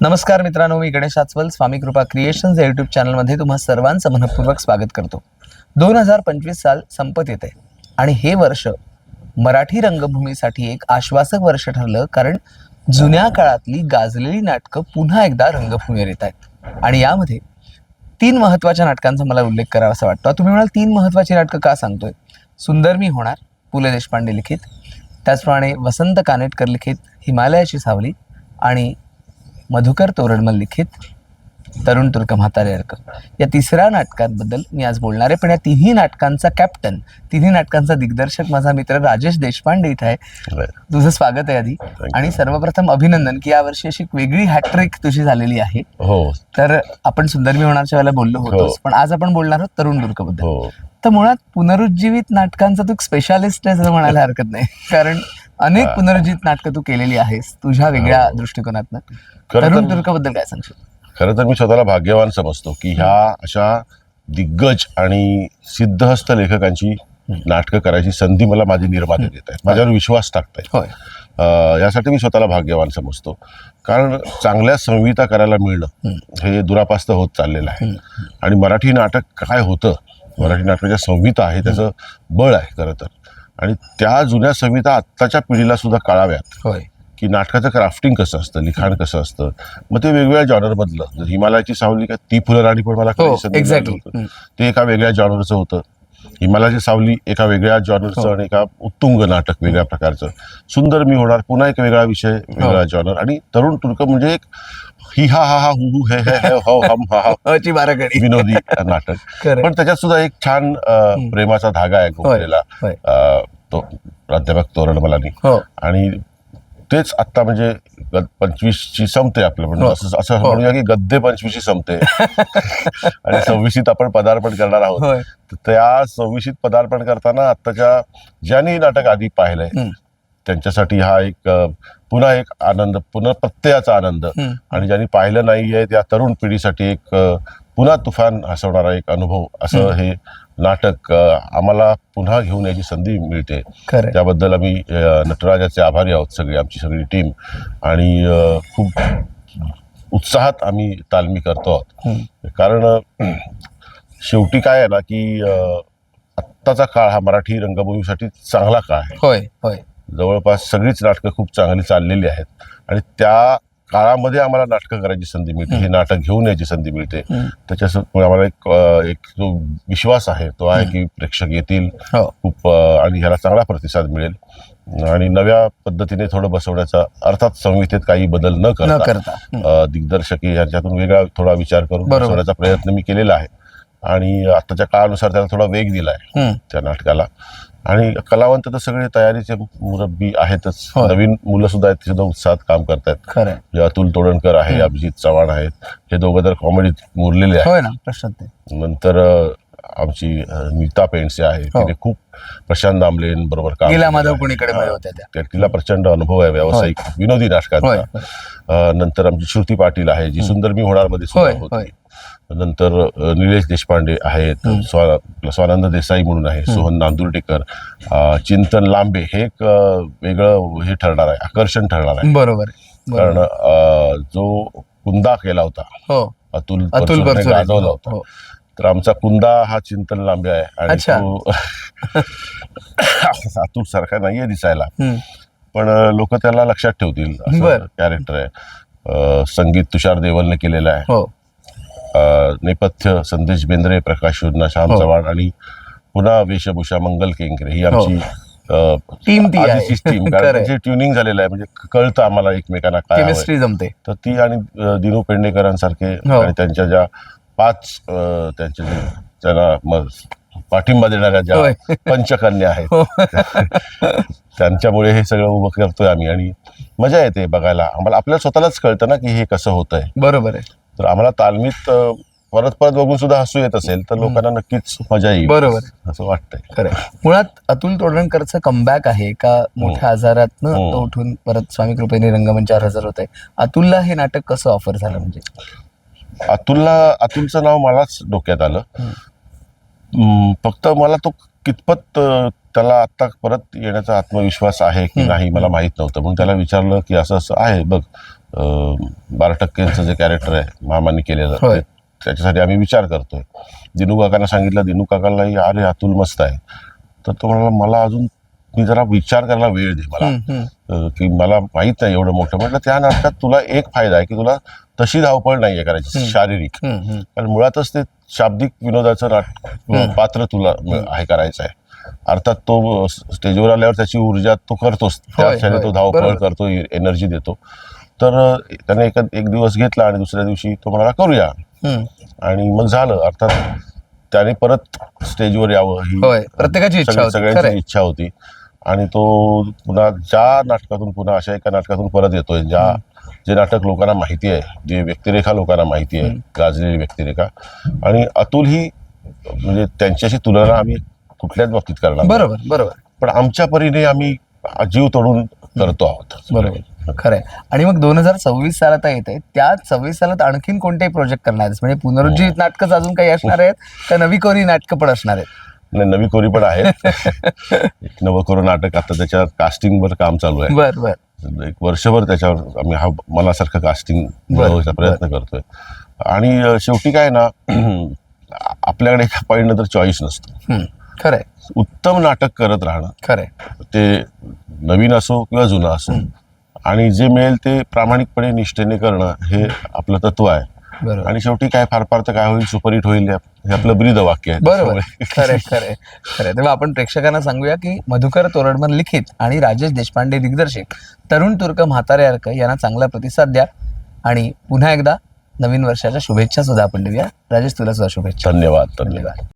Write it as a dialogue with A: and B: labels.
A: नमस्कार मित्रांनो मी गणेश आचवल स्वामी कृपा क्रिएशन्स या युट्यूब चॅनलमध्ये तुम्हा सर्वांचं मनपूर्वक स्वागत करतो. दोन हजार पंचवीस साल संपत येते आणि हे वर्ष मराठी रंगभूमीसाठी एक आश्वासक वर्ष ठरलं कारण जुन्या काळातली गाजलेली नाटकं पुन्हा एकदा रंगभूमीवर येत आहेत. आणि यामध्ये तीन महत्त्वाच्या नाटकांचा मला उल्लेख करावा असा वाटतो. तुम्ही म्हणाल तीन महत्त्वाची नाटकं का सांगतोय? सुंदर मी होणार पु ल देशपांडे लिखित त्याचप्रमाणे वसंत कानेटकर लिखित हिमालयाची सावली आणि मधुकर तोरडमल लिखित तरुण तुर्क म्हातारे अर्क. या तिसऱ्या नाटकांबद्दल मी आज बोलणार आहे. पण या तिन्ही नाटकांचा कॅप्टन तिन्ही नाटकांचा दिग्दर्शक माझा मित्र राजेश देशपांडे इथं आहे. तुझं स्वागत आहे आधी. आणि सर्वप्रथम अभिनंदन की यावर्षी अशी एक वेगळी हॅट्रिक तुझी झालेली आहे.
B: हो.
A: तर आपण सुंदरमी होणारच्या वेळेला बोललो होतोच पण आज आपण बोलणार आहोत तरुण दुर्गबद्दल
B: हो.
A: तर मुळात पुनरुज्जीवित नाटकांचा तू स्पेशालिस्ट आहे असं म्हणायला हरकत नाही. कारण अनेक
B: हा.
A: पुनरुज्जीवित नाटकं तू केलेली आहेस तुझ्या वेगळ्या
B: हो.
A: दृष्टिकोनातनं. तरुण
B: तर
A: तुर्कबद्दल काय सांगशील?
B: खरं तर मी स्वतःला भाग्यवान समजतो की ह्या अशा दिग्गज आणि सिद्धहस्त लेखकांची नाटकं करायची संधी मला माझी निर्माते देत आहेत. माझ्यावर विश्वास टाकतायत. यासाठी मी स्वतःला भाग्यवान समजतो. कारण चांगल्या संहिता करायला मिळणं हे दुरापास्त होत चाललेलं आहे. आणि मराठी नाटक काय होतं? मराठी नाटकाच्या संहिता आहे त्याचं बळ आहे खरं तर. आणि त्या जुन्या संहिता आत्ताच्या पिढीला सुद्धा कळाव्यात.
A: होय.
B: की नाटकाचं क्राफ्टिंग कसं असतं लिखाण कसं असतं? मग ते वेगवेगळ्या जॉनरमधलं जर हिमालयाची सावली काय ती फुलं राणी पण मला
A: हो एक्झॅक्टली.
B: ते एका वेगळ्या जॉनरचं होतं. हिमालयाची सावली एका वेगळ्या जॉनरचं
A: हो.
B: आणि एका उत्तुंग नाटक वेगळ्या प्रकारचं. सुंदर मी होणार पुन्हा एक वेगळा विषय वेगळा जॉनर आणि तरुण तुर्क म्हणजे एक ही हा हा हा हु हु हे हे हे हो हम हा हा. विनोदी नाटक. पण त्याच्यात सुद्धा एक छान प्रेमाचा धागा आहे. अं, तो प्राध्यापक तोरणमलानी
A: हो.
B: आणि तेच आत्ता म्हणजे ग- पंचवीसची संपते आपलं म्हणजे
A: हो.
B: असं असं
A: हो.
B: म्हणूया की गद्दे पंचवीसची संपते आणि सव्वीसीत आपण पदार्पण करणार आहोत
A: होय
B: तर त्या सव्वीसीत पदार्पण करताना आत्ताच्या ज्यांनी नाटक आधी पाहिलंय
A: हम्म.
B: त्यांच्यासाठी हा एक अ, पुन्हा एक आनंद पुन्हा प्रत्ययाचा आनंद
A: हम्म.
B: आणि ज्यांनी पाहिलं नाहीये त्या तरुण पिढीसाठी एक अ, पुन्हा तुफान हसवणारा एक अनुभव असं हे नाटक आम्हाला पुन्हा घेऊन यायची संधी मिळते. त्याबद्दल आम्ही नटराजाचे आभारी आहोत सगळी आमची सगळी टीम. आणि खूप उत्साहात आम्ही तालमी करतो आहोत. कारण शेवटी काय आहे ना की आत्ताचा काळ हा मराठी रंगभूमीसाठी चांगला काळ आहे.
A: होय होय.
B: जवळपास सगळीच नाटकं खूप चांगली चाललेली आहेत. आणि त्या काळामध्ये आम्हाला नाटकं करायची संधी मिळते हे. नाटक घेऊन यायची संधी मिळते. त्याच्यामुळे आम्हाला एक एक जो विश्वास आहे तो आहे की प्रेक्षक येतील.
A: हो.
B: खूप आणि ह्याला चांगला प्रतिसाद मिळेल. आणि नव्या पद्धतीने थोडं बसवण्याचा अर्थात संहितेत काही बदल न करता दिग्दर्शकी यांच्यातून वेगळा थोडा विचार करून. बसवण्याचा प्रयत्न मी केलेला आहे. आणि आताच्या काळानुसार त्याला थोडा वेग दिला आहे
A: हम्म.
B: त्या नाटकाला. आणि कलावंत तर सगळे तयारीचे मुरब्बी आहेतच. नवीन मुलं सुद्धा आहेत ते सुद्धा उत्साहात काम करतायत
A: खरं आहे.
B: म्हणजे अतुल तोडणकर आहे अभिजित चव्हाण आहेत हे दोघं तर कॉमेडीत मुरलेले आहेत
A: होय ना प्रश्न नाही
B: नंतर अ, आमची अ, नीता पेंडसे आहे
A: हो.
B: तिने खूप प्रशांत दामले बरोबर काम केलेलं
A: माधव
B: आहे.
A: कुणीकडे. मध्ये होत्या त्या
B: त्या- तिला प्रचंड अनुभव आहे व्यावसायिक विनोदी
A: होय
B: नाटकांचा
A: होय.
B: अ, नंतर आमची श्रुती पाटील आहे जी सुंदर मी होणार मध्ये
A: होय,
B: सुद्धा
A: होय.
B: नंतर निलेश देशपांडे आहेत स्वा- स्वानंद देसाई म्हणून आहे सोहन नांदुर्डेकर चिंतन लांबे हे एक वेगळं हे ठरणार आहे आकर्षण ठरणार आहे.
A: बरोबर.
B: कारण जो कुंदा केला होता
A: हो.
B: अतुल
A: अतुल
B: गाजवला होता.
A: हो.
B: तर आमचा कुंदा हा चिंतन लांबे आहे आणि
A: अच्छा.
B: तो अतुल सारखा नाहीये दिसायला. पण लोक त्याला लक्षात ठेवतील. कॅरेक्टर आहे. संगीत तुषार देवलने केलेलं आहे.
A: हो.
B: नेपथ्य संदेश बेंद्रे प्रकाश योजना श्याम
A: हो.
B: चव्हाण आणि पुन्हा वेशभूषा मंगल केंकरे ही आमची
A: टीम ती आहे.
B: टीम कारण ट्युनिंग झालेलं आहे म्हणजे कळतं आम्हाला एकमेकांना काय
A: जमते.
B: तर ती आणि दिनू पेडणेकरांसारखे
A: हो.
B: आणि त्यांच्या ज्या पाच त्यांच्या त्यांना पाठिंबा देणाऱ्या ज्या. पंचकन्या आहेत
A: हो.
B: त्यांच्यामुळे हे सगळं उभं करतोय आम्ही. आणि मजा येते बघायला. आम्हाला आपल्याला स्वतःलाच कळतं ना की हे कसं होतंय.
A: बरोबर आहे.
B: तर आम्हाला तालमीत परत परत बघून सुद्धा हसू येत असेल तर लोकांना नक्कीच मजा येईल.
A: बरोबर.
B: असं वाटतंय.
A: खरं. मुळात अतुल तोडणकरचं कमबॅक आहे का मोठ्या आजारातनं
B: हो.
A: तो उठून परत स्वामी कृपेने रंगमंचावर हजर होत आहे अतुलला हे नाटक कसं ऑफर झालं म्हणजे?
B: अतुलला अतुलचं नाव मलाच डोक्यात आलं. फक्त मला तो कितपत त्याला आता परत येण्याचा आत्मविश्वास आहे की नाही मला माहीत नव्हतं. म्हणून त्याला विचारलं की असं असं आहे बघ. बारा टक्क्यांचं जे कॅरेक्टर आहे मामाने केलेलं
A: होय.
B: ते- त्याच्यासाठी आम्ही विचार करतोय. दिनू काकांना सांगितलं दिनू काकांनाही अरे अतुल मस्त आहे. तर तो म्हणाला मला अजून मी जरा विचार करायला वेळ दे मला.
A: हम्म, हम्म.
B: अं, की मला माहीत नाही एवढं मोठं. म्हटलं त्या नाटकात तुला एक फायदा आहे की तुला तशी धावपळ नाहीये करायची शारीरिक.
A: हम्म, हम्म.
B: कारण मुळातच ते शाब्दिक विनोदाचं नाट पात्र तुला म- आहे करायचं आहे. अर्थात तो स्टेजवर आल्यावर त्याची ऊर्जा तो करतोच. त्या
A: होय,
B: क्षणी तो
A: होय.
B: धावपळ
A: बरोबर.
B: करतो एनर्जी देतो. तर त्याने एक एक दिवस घेतला आणि दुसऱ्या दिवशी तो म्हणाला करूया. आणि मग झालं. अर्थात त्याने परत स्टेजवर यावं ही
A: प्रत्येकाची इच्छा
B: सगळ्या-
A: होती.
B: सगळ्यांची. इच्छा होती. आणि तो पुन्हा ज्या नाटकातून पुन्हा अशा एका नाटकातून परत येतोय ज्या जे नाटक लोकांना माहिती आहे जे व्यक्तिरेखा लोकांना माहिती आहे गाजलेली व्यक्तिरेखा. आणि अतुल ही म्हणजे त्यांच्याशी तुलना आम्ही कुठल्याच बाबतीत करणार.
A: बरोबर बरोबर.
B: पण आमच्या परीने आम्ही जीव तोडून करतो आहोत.
A: बरोबर. खरंय. आणि मग दोन हजार सव्वीस सालात येत आहे त्या सव्वीस सालात आणखीन कोणतेही प्रोजेक्ट करणार आहेस म्हणजे पुनरुज्जीवित नाटकं अजून काही असणार आहेत का नवी कोरी नाटकं पण असणार आहेत?
B: आणि नवी कोरी पण आहेत. एक नवकोर नाटक आता त्याच्या कास्टिंगवर काम चालू आहे.
A: बर बर.
B: एक वर्षभर त्याच्यावर आम्ही हा मनासारखं कास्टिंग प्रयत्न करतोय. आणि शेवटी काय ना आपल्याकडे एका पॉईंट नंतर चॉईस नसतो.
A: खरंय.
B: उत्तम नाटक करत राहणं.
A: खरंय.
B: ते नवीन असो किंवा जुनं असो आणि जे मिळेल ते प्रामाणिकपणे निष्ठेने करणं हे आपलं तत्व आहे. आणि शेवटी काय फार फार तर काय होईल सुपरहिट होईल हे आपलं ब्रीद वाक्य आहे.
A: बरोबर. खरंय खरंय खरंय तेव्हा आपण प्रेक्षकांना सांगूया की मधुकर तोरडमल लिखित आणि राजेश देशपांडे दिग्दर्शित तरुण तुर्क म्हातारे अर्क यांना चांगला प्रतिसाद द्या. आणि पुन्हा एकदा नवीन वर्षाच्या शुभेच्छा सुद्धा आपण देऊया. राजेश तुला सुद्धा शुभेच्छा.
B: धन्यवाद धन्यवाद.
A: धन्यवाद.